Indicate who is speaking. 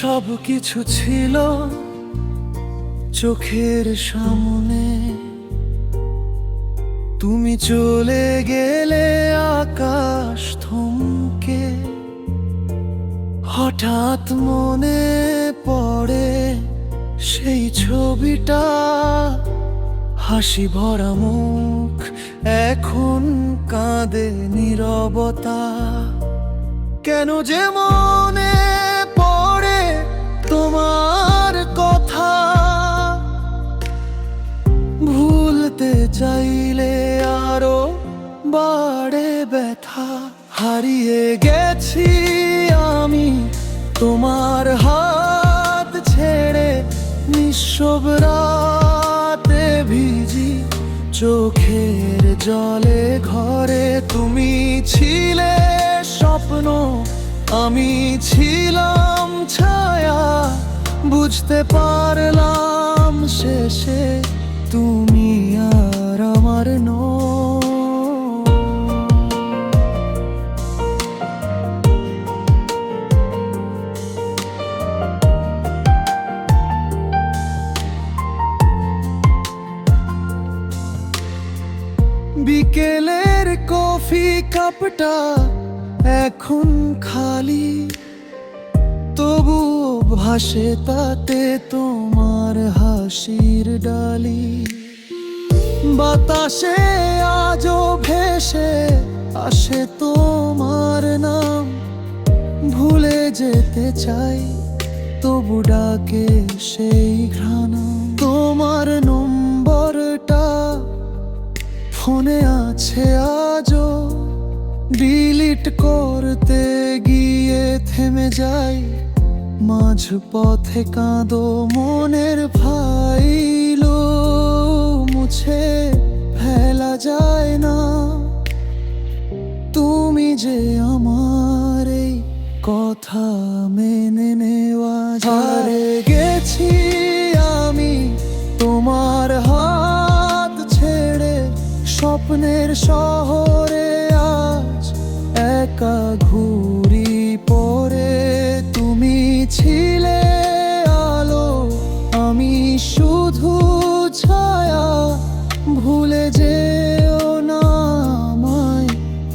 Speaker 1: সব কিছু ছিল চোখের সামনে। তুমি চলে গেলে আকাশ থমকে। হঠাৎ মনে পড়ে সেই ছবিটা হাসি ভরা মুখ, এখন কাঁদে নীরবতা। কেন যে মনে পড়ে তোমার কথা? ভুলতে চাইলে আরও বাড়ে ব্যথা। হারিয়ে গেছি আমি তোমার নিঃসব রাতে ভিজি চোখের জলে ঘরে তুমি ছিলে স্বপ্ন, আমি ছিলাম ছায়া, বুঝতে পারলাম শেষে তুমি আর বিকেলের কফি কাপটা এখন খালি। তবু ভাসে তাতে তোমার হাসির ডালি। বাতাসে আজও ভেসে আসে তোমার নাম। ভুলে যেতে চাই, তবু ডাকে সেই ঘ্রাণ। ফোনে আছে আজও ডিলিট করতে গিয়ে থেমে যাই। মাঝ পথে কাঁদো মনের ফাইলো মুছে ফেলা যায় না। তুমি যে আমার এই কথা মেনে নেওয়া হারে গেছি স্বপ্নের শহরে আজ একা ঘুরি পরে